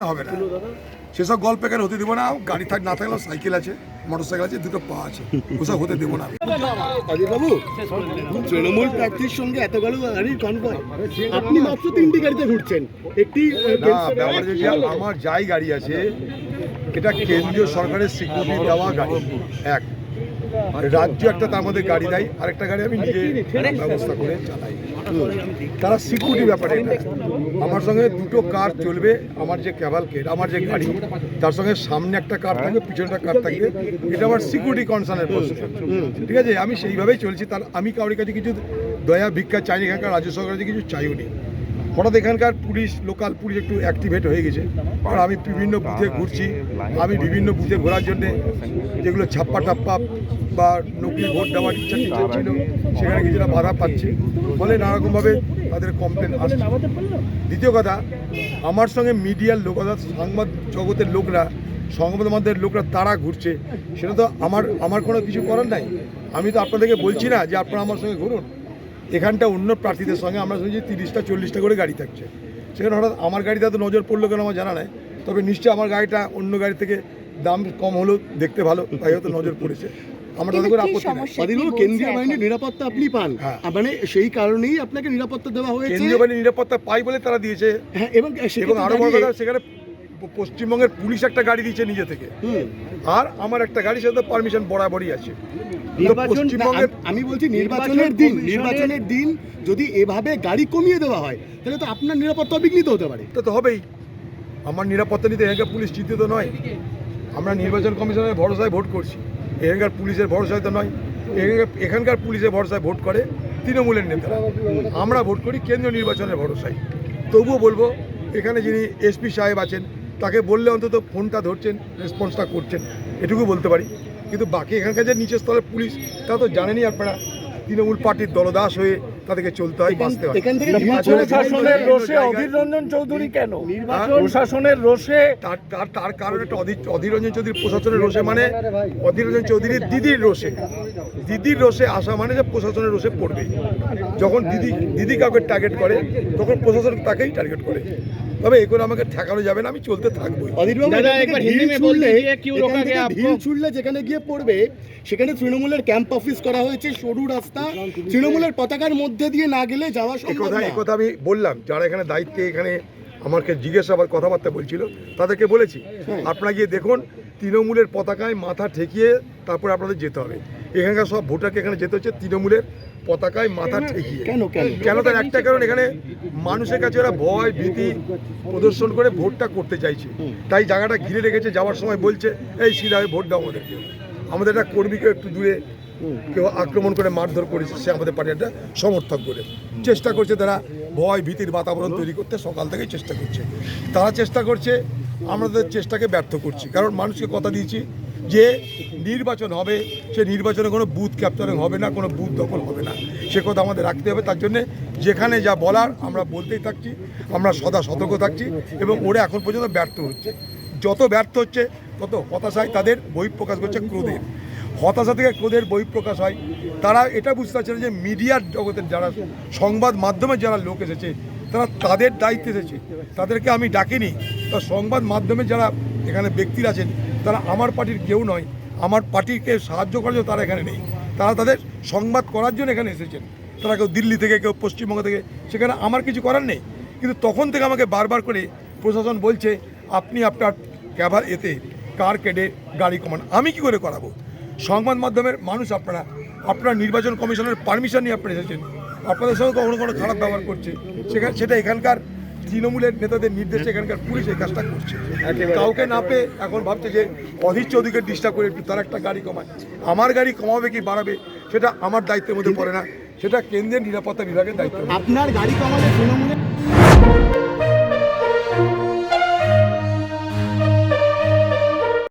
হবে না। সেসব গল্প এখানে হতে দেবো না। গাড়ি থাক না থাকলেও সাইকেল আছে মোটর সাইকেল আছে দুটো পা আছে। ওসব হতে দেবো না। বাবু তৃণমূল প্রার্থীর সঙ্গে এতগুলো গাড়ির কনভয় আপনি মাত্র তিনটি গাড়িতে ঘুরছেন। একটি আমার যাই গাড়ি আছে এটা কেন্দ্রীয় সরকারের স্বীকৃতি দেওয়া গাড়ি। এক। রাজ্য একটা তার মধ্যে গাড়ি দেয় আরেকটা গাড়ি আমি নিজে ব্যবস্থা করে চালাই। তারা সিকিউরিটি ব্যাপারে আমার সঙ্গে দুটো কার চলবে, আমার যে ক্যাভালকেট আমার যে গাড়ি, তার সঙ্গে সামনে একটা কার থাকবে, পিছনে একটা কার থাকবে, এটা আমার সিকিউরিটি কনসার্নের প্রশ্ন। ঠিক আছে? আমি সেইভাবেই চলছি, তার আমি কারোর কাছে কিছু দয়া ভিক্ষা চাইনি, এখানকার রাজ্য সরকারের কিছু চাইও নি হঠাৎ এখানকার পুলিশ লোকাল পুলিশ একটু অ্যাক্টিভেট হয়ে গেছে। আর আমি বিভিন্ন বুথে ঘুরছি, আমি বিভিন্ন বুথে ঘোরার জন্যে যেগুলো ছাপ্পা টাপ্পা বা নকলি ভোট দেওয়ার ইচ্ছা টিচ্ছা ছিল, সেখানে কিছুটা বাধা পাচ্ছে। ফলে নানারকমভাবে তাদের কমপ্লেন আসছে। দ্বিতীয় কথা, আমার সঙ্গে মিডিয়ার লোক অর্থাৎ সংবাদ জগতের লোকরা, সংবাদ মাধ্যমের লোকরা তারা ঘুরছে। সেটা তো আমার আমার কোনো কিছু করার নাই। আমি তো আপনাদেরকে বলছি না যে আপনারা আমার সঙ্গে ঘুরুন। এখানটা অন্য প্রার্থীদের সঙ্গে আমরা শুনছি তিরিশটা চল্লিশটা করে গাড়ি থাকছে। সেখানে হঠাৎ আমার গাড়িটা তো নজর পড়ল কেন আমার জানা নাই। তবে নিশ্চয়ই আমার গাড়িটা অন্য গাড়ি থেকে দাম কম হলেও দেখতে ভালো তাই হয়তো নজর পড়েছে। আমরা তাদের করে আপত্তি নেই। কেন্দ্রীয় বাহিনীর নিরাপত্তা আপনি পান। হ্যাঁ। মানে সেই কারণেই আপনাকে নিরাপত্তা দেওয়া হয়েছে। কেন্দ্রীয় বাহিনীর নিরাপত্তা পাই বলে তারা দিয়েছে। হ্যাঁ এবং এবং আরও বড় কথা সেখানে পশ্চিমবঙ্গের পুলিশ একটা গাড়ি দিয়েছে নিজে থেকে। আর আমার একটা গাড়ি সেটা পারমিশন বরাবরই আছে। পশ্চিমবঙ্গের আমি বলছি নির্বাচনের দিন নির্বাচনের দিন যদি এভাবে গাড়ি কমিয়ে দেওয়া হয় তাহলে তো আপনার নিরাপত্তা বিঘ্নিত হতে পারে। তো হবেই। আমার নিরাপত্তা নিতে এখানকার পুলিশ চিন্তিত নয়। আমরা নির্বাচন কমিশনের ভরসায় ভোট করছি। এখানকার পুলিশের ভরসায় তো নয়। এখানকার এখানকার পুলিশের ভরসায় ভোট করে তৃণমূলের নেতারা। আমরা ভোট করি কেন্দ্রীয় নির্বাচনের ভরসায়। তবুও বলব এখানে যিনি এসপি সাহেব আছেন তাকে বললে অন্তত ফোনটা ধরছেন রেসপন্সটা করছেন এটুকু বলতে পারি। কিন্তু বাকি এখানকার যে নিচের স্তরের পুলিশ তা তো জানেনই আপনারা তৃণমূল পার্টির দলদাস হয়ে তাদেরকে চলতে হয় বাঁচতে হয়। প্রশাসনের রোষে অধীর রঞ্জন চৌধুরী কেন? নির্বাচন প্রশাসনের রোষে তার তার তার কারণ একটা অধীর অধীর রঞ্জন চৌধুরী প্রশাসনের রোষে মানে অধীর রঞ্জন চৌধুরীর দিদির রোষে। দিদির রোষে আসা মানে যে প্রশাসনের রোষে পড়বে যখন দিদি দিদি কাউকে টার্গেট করে তখন প্রশাসন তাকেই টার্গেট করে। তবে এগুলো আমাকে ঠেকানো যাবে না আমি চলতে থাকব ছুড়লে যেখানে গিয়ে পড়বে সেখানে তৃণমূলের ক্যাম্প অফিস করা হয়েছে সরু রাস্তা। তৃণমূলের পতাকার মধ্যে দিয়ে না গেলে যাওয়া সম্ভব না। কথা আমি বললাম যারা এখানে দায়িত্বে এখানে আমাকে জিজ্ঞেস আবার কথাবার্তা বলছিল তাদেরকে বলেছি হ্যাঁ। আপনারা গিয়ে দেখুন তৃণমূলের পতাকায় মাথা ঠেকিয়ে তারপরে আপনাদের যেতে হবে। এখানকার সব ভোটারকে এখানে যেতে হচ্ছে তৃণমূলের পতাকায় মাথা ঠেকিয়ে। কেন কেন? কেন তার একটা কারণ? এখানে মানুষের কাছে ওরা ভয় ভীতি প্রদর্শন করে ভোটটা করতে চাইছে। তাই জায়গাটা ঘিরে রেখেছে যাওয়ার সময় বলছে এই সিধা ভোট দাও আমাদেরকে। আমাদের একটা কর্মীকে একটু দূরে কেউ আক্রমণ করে মারধর করেছে সে আমাদের পার্টির একটা সমর্থক করে। চেষ্টা করছে তারা ভয় ভীতির বাতাবরণ তৈরি করতে সকাল থেকে চেষ্টা করছে। তারা চেষ্টা করছে আমাদের চেষ্টাকে ব্যর্থ করছি। কারণ মানুষকে কথা দিয়েছি যে নির্বাচন হবে, সে নির্বাচনে কোনো বুথ ক্যাপচারিং হবে না, কোনো বুথ দখল হবে না। সে কথা আমাদের রাখতে হবে, তার জন্যে যেখানে যা বলার আমরা বলতেই থাকছি, আমরা সদা সতর্ক থাকছি এবং ওরা এখন পর্যন্ত ব্যর্থ হচ্ছে। যত ব্যর্থ হচ্ছে, তত হতাশায় তাদের বহিঃপ্রকাশ করছে ক্রোধের। হতাশা থেকে ক্রোধের বহিঃপ্রকাশ হয়। তারা এটা বুঝতে পারছে না যে মিডিয়ার জগতের যারা সংবাদ মাধ্যমের যারা লোক এসেছে, তারা তাদের দায়িত্বে এসেছে। তাদেরকে আমি ডাকিনি, তা সংবাদ মাধ্যমে যারা এখানে ব্যক্তিরা আছেন তারা আমার পার্টির কেউ নয়। আমার পার্টিকে সাহায্য করার জন্য তারা এখানে নেই। তারা তাদের সংবাদ করার জন্য এখানে এসেছেন। তারা কেউ দিল্লি থেকে, কেউ পশ্চিমবঙ্গ থেকে, সেখানে আমার কিছু করার নেই। কিন্তু তখন থেকে আমাকে বারবার করে প্রশাসন বলছে, আপনি আপনার ক্যাভার এতে কার কেটে গাড়ি কমান? আমি কি করে করাবো? সংবাদ মাধ্যমের মানুষ আপনারা আপনারা নির্বাচন কমিশনের পারমিশন নিয়ে আপনারা এসেছেন। আপনাদের সঙ্গে কখনো কোনো খারাপ ব্যবহার করছে। সেখানে, সেটা এখানকার তৃণমূলের নেতাদের নির্দেশে এখানকার পুলিশ এই কাজটা করছে। কাউকে না পেয়ে এখন ভাবছে যে অধীর চৌধুরীকে ডিস্টার্ব করে একটু তার একটা গাড়ি কমায়। আমার গাড়ি কমাবে কি বাড়াবে সেটা আমার দায়িত্বের মধ্যে পড়ে না। সেটা কেন্দ্রের নিরাপত্তা বিভাগের দায়িত্ব। আপনার গাড়ি কমালে তৃণমূলের